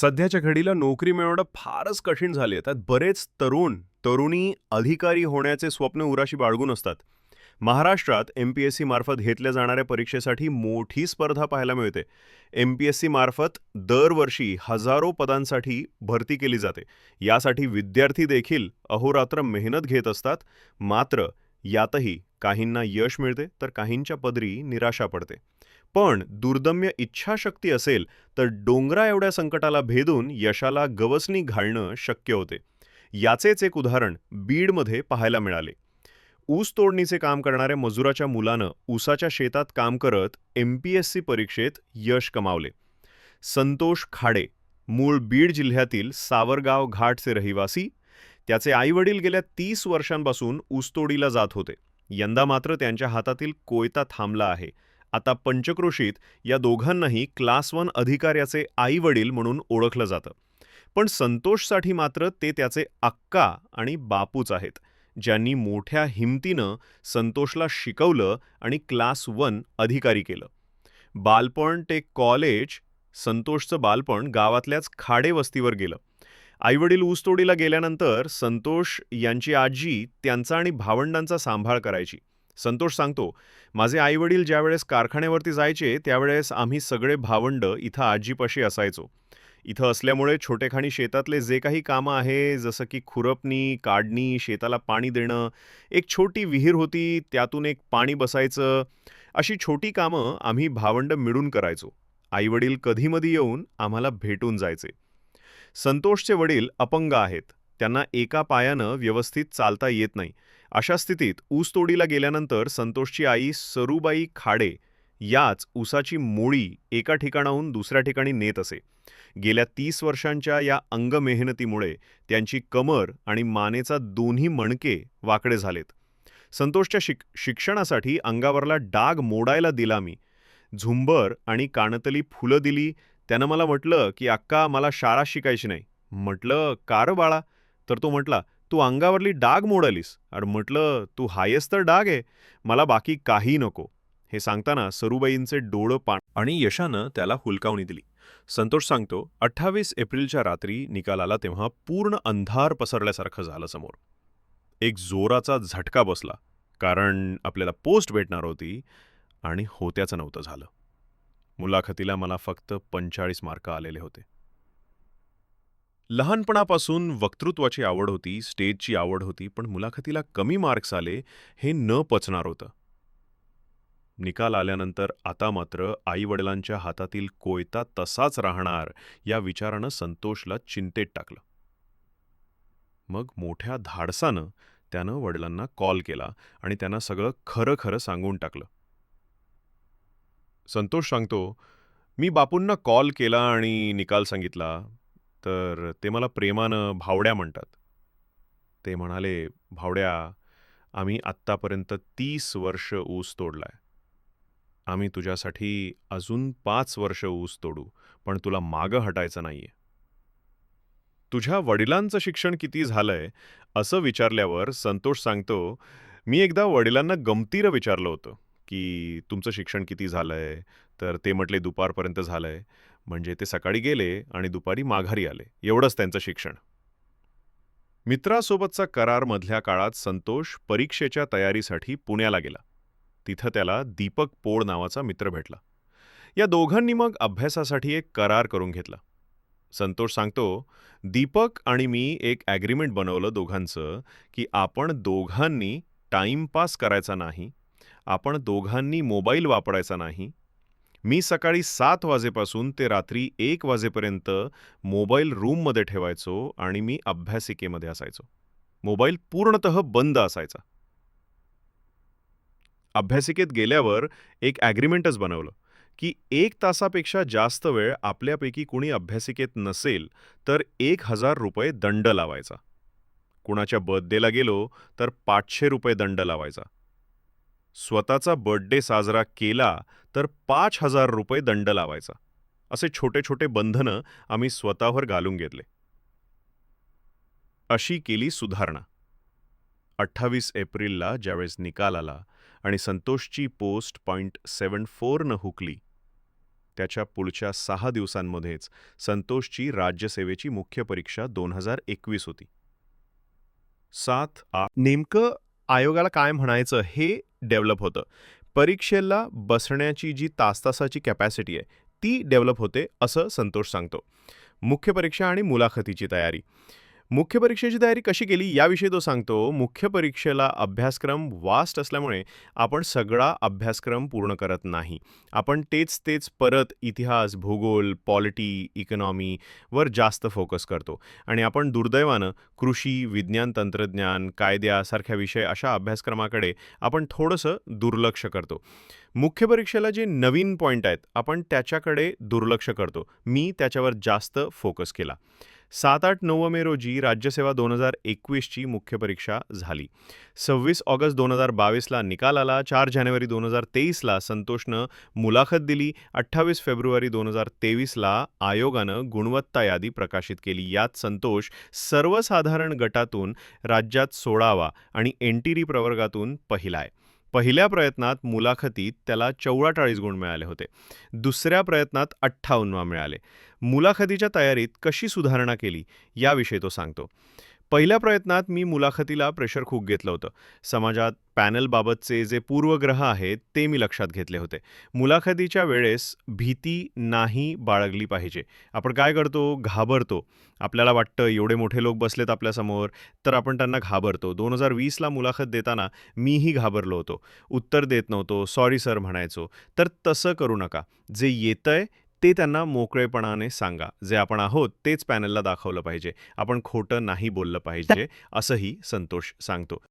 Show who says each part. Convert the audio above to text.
Speaker 1: सध्याच्या घडीला नोकरी मिळवणं फारच कठीण झाले त्यात बरेच तरुण तरुणी अधिकारी होण्याचे स्वप्न उराशी बाळगून असतात. महाराष्ट्रात एम पी एस सी मार्फत घेतल्या जाणाऱ्या परीक्षेसाठी मोठी स्पर्धा पाहायला मिळते. एम पी एस सी मार्फत दरवर्षी हजारो पदांसाठी भरती केली जाते. यासाठी विद्यार्थी देखील अहोरात्र मेहनत घेत असतात. मात्र यातही काहींना यश मिळते तर काहींच्या पदरी निराशा पडते. पण दुर्दम्य इच्छाशक्ती असेल तर डोंगरा एवढ्या संकटाला भेदून यशाला गवसणी घालणं शक्य होते. याचेच एक उदाहरण बीडमध्ये पाहायला मिळाले. ऊस तोडणीचे काम करणाऱ्या मजुराच्या मुलानं ऊसाच्या शेतात काम करत एम पी एस सी परीक्षेत यश कमावले. संतोष खाडे मूळ बीड जिल्ह्यातील सावरगाव घाटचे रहिवासी त्याचे आईवडील गेल्या तीस वर्षांपासून ऊसतोडीला जात होते. यंदा मात्र त्यांच्या हातातील कोयता थांबला आहे. आता पंचक्रोशीत या दोघांनाही क्लास वन अधिकाऱ्याचे आई वडील म्हणून ओळखलं जातं. पण संतोषसाठी मात्र ते त्याचे अक्का आणि बापूच आहेत ज्यांनी मोठ्या हिमतीनं संतोषला शिकवलं आणि क्लास वन अधिकारी केलं. बालपण ते कॉलेज संतोषचं बालपण गावातल्याच खाडे वस्तीवर गेलं. आईवडील ऊसतोडीला गेल्यानंतर संतोष यांची आजी त्यांचा आणि भावंडांचा सांभाळ करायची. संतोष सांगतो माझे आईवडील ज्यावेळेस कारखान्यावरती जायचे त्यावेळेस आम्ही सगळे भावंड इथं आजीपाशी असायचो. इथं असल्यामुळे छोटेखानी शेतातले जे काही कामं आहे जसं की खुरपणी काढणी शेताला पाणी देणं एक छोटी विहीर होती त्यातून एक पाणी बसायचं अशी छोटी कामं आम्ही भावंड मिळून करायचो. आईवडील कधीमधी येऊन आम्हाला भेटून जायचे. संतोषचे वडील अपंग आहेत त्यांना एका पायानं व्यवस्थित चालता येत नाही. अशा स्थितीत ऊसतोडीला गेल्यानंतर संतोषची आई सरूबाई खाडे याच ऊसाची मोळी एका ठिकाणाहून दुसऱ्या ठिकाणी नेत असे. गेल्या तीस वर्षांच्या या अंगमेहनतीमुळे त्यांची कमर आणि मानेचा दोन्ही मणके वाकडे झालेत. संतोषच्या शिक शिक्षणासाठी अंगावरला डाग मोडायला दिला मी. झुंबर आणि कानतली फुलं दिली त्यानं मला म्हटलं की अक्का मला शाळा शिकायची नाही. म्हटलं कार बाळा? तर तो म्हटला तू अंगावरली डाग मोडलीस. आणि म्हटलं तू हायस तर डाग आहे. मला बाकी काही नको. हे सांगताना सरूबाईंचे डोळं पाण आणि यशानं त्याला हुलकावणी दिली. संतोष सांगतो अठ्ठावीस एप्रिलच्या रात्री निकाल आला तेव्हा पूर्ण अंधार पसरल्यासारखं झालं समोर. एक जोराचा झटका बसला कारण आपल्याला पोस्ट भेटणार होती आणि होत्याचं नव्हतं झालं. मुलाखतीला मला फक्त पंचाळीस मार्क आलेले होते. लहानपणापासून वक्तृत्वाची आवड होती स्टेजची आवड होती पण मुलाखतीला कमी मार्क्स आले हे न पचणार होतं. निकाल आल्यानंतर आता मात्र आईवडिलांच्या हातातील कोयता तसाच राहणार या विचारानं संतोषला चिंतेत टाकलं. मग मोठ्या धाडसानं त्यानं वडिलांना कॉल केला आणि त्यांना सगळं खरं खरं सांगून टाकलं. संतोष सांगतो मी बापूंना कॉल केला आणि निकाल सांगितला. तर ते मला प्रेमानं भावड्या म्हणतात. ते म्हणाले भावड्या आम्ही आत्तापर्यंत तीस वर्ष ऊस तोडलाय. आम्ही तुझ्यासाठी अजून पाच वर्ष ऊस तोडू पण तुला मागं हटायचं नाहीये. तुझ्या वडिलांचं शिक्षण किती झालंय असं विचारल्यावर संतोष सांगतो मी एकदा वडिलांना गमतीरं विचारलं होतं. की तुमचं शिक्षण किती झालंय? तर ते म्हटले दुपारपर्यंत झालंय. म्हणजे ते सकाळी गेले आणि दुपारी माघारी आले. एवढंच त्यांचं शिक्षण. मित्रासोबतचा करार मधल्या काळात संतोष परीक्षेच्या तयारीसाठी पुण्याला गेला. तिथं त्याला दीपक पोळ नावाचा मित्र भेटला. या दोघांनी मग अभ्यासासाठी एक करार करून घेतला. संतोष सांगतो दीपक आणि मी एक ॲग्रीमेंट बनवलं दोघांचं की आपण दोघांनी टाईमपास करायचा नाही आपण दोघांनी मोबाईल वापरायचा नाही. मी सकाळी सात वाजेपासून ते रात्री एक वाजेपर्यंत मोबाईल रूममध्ये ठेवायचो आणि मी अभ्यासिकेमध्ये असायचो. मोबाईल पूर्णतः बंद असायचा. अभ्यासिकेत गेल्यावर एक ॲग्रीमेंटच बनवलं की एक तासापेक्षा जास्त वेळ आपल्यापैकी कुणी अभ्यासिकेत नसेल तर एक हजार रुपये दंड लावायचा. कुणाच्या बर्थडेला गेलो तर पाचशे रुपये दंड लावायचा. स्वतःचा बर्थडे साजरा केला तर पाच हजार रुपये दंड लावायचा. असे छोटे छोटे बंधनं आम्ही स्वतःवर घालून घेतले. अशी केली सुधारणा. अठ्ठावीस एप्रिलला ज्यावेळेस निकाल आला आणि संतोषची पोस्ट पॉईंट सेवन फोरनं हुकली त्याच्या पुढच्या सहा दिवसांमध्येच संतोषची राज्यसेवेची मुख्य परीक्षा दोन हजार एकवीस होती. सात नेमकं आयोगाला काय म्हणायचं हे डेव्हलप होतं. परीक्षेला बसण्याची जी तास तासाची कॅपॅसिटी आहे ती डेव्हलप होते असं संतोष सांगतो. मुख्य परीक्षा आणि मुलाखतीची तयारी. मुख्य परीक्षेची तयारी कशी केली याविषयी तो सांगतो मुख्य परीक्षेला अभ्यासक्रम वास्ट असल्यामुळे आपण सगळा अभ्यासक्रम पूर्ण करत नाही. आपण तेच तेच परत इतिहास भूगोल पॉलिटी इकॉनॉमी वर जास्त फोकस करतो. आणि आपण दुर्दैवानं कृषी विज्ञान तंत्रज्ञान कायद्यासारख्या विषय अशा अभ्यासक्रमाकडे आपण थोडंसं दुर्लक्ष करतो. मुख्य परीक्षेला जे नवीन पॉईंट आहेत आपण त्याच्याकडे दुर्लक्ष करतो. मी त्याच्यावर जास्त फोकस केला. सात आठ नऊ मे रोजी राज्यसेवा दोन हजार एकवीसची मुख्य परीक्षा झाली. सव्वीस ऑगस्ट दोन हजार बावीसला निकाल आला चार जानेवारी दोन हजार तेवीसला संतोषनं मुलाखत दिली अठ्ठावीस फेब्रुवारी दोन हजार तेवीसला आयोगानं गुणवत्ता यादी प्रकाशित केली. यात संतोष सर्वसाधारण गटातून राज्यात सोळावा आणि एन टी प्रवर्गातून पहिला आहे पहिल्या प्रयत्नात मुलाखतीत त्याला चौवाचाळीस गुण मिळाले होते. दुसऱ्या प्रयत्नात अठ्ठावन्न मिळाले. मुलाखतीच्या तयारीत कशी सुधारणा केली याविषयी तो सांगतो. पहिल्या प्रयत्नात मी मुलाखतीला प्रेशर खूप घेतलं होतं. समाजात पॅनलबाबतचे जे पूर्वग्रह आहेत ते मी लक्षात घेतले होते. मुलाखतीच्या वेळेस भीती नाही बाळगली पाहिजे. आपण काय करतो? घाबरतो. आपल्याला वाटतं एवढे मोठे लोक बसलेत आपल्यासमोर तर आपण त्यांना घाबरतो. दोन हजार वीसला मुलाखत देताना मीही घाबरलो होतो. उत्तर देत नव्हतो. सॉरी सर म्हणायचो. तर तसं करू नका. जे येतंय ते त्यांना मोकळेपणाने सांगा. जे आपण आहोत तेच पॅनलला दाखवलं पाहिजे. आपण खोटं नाही बोललं पाहिजे असंही संतोष सांगतो.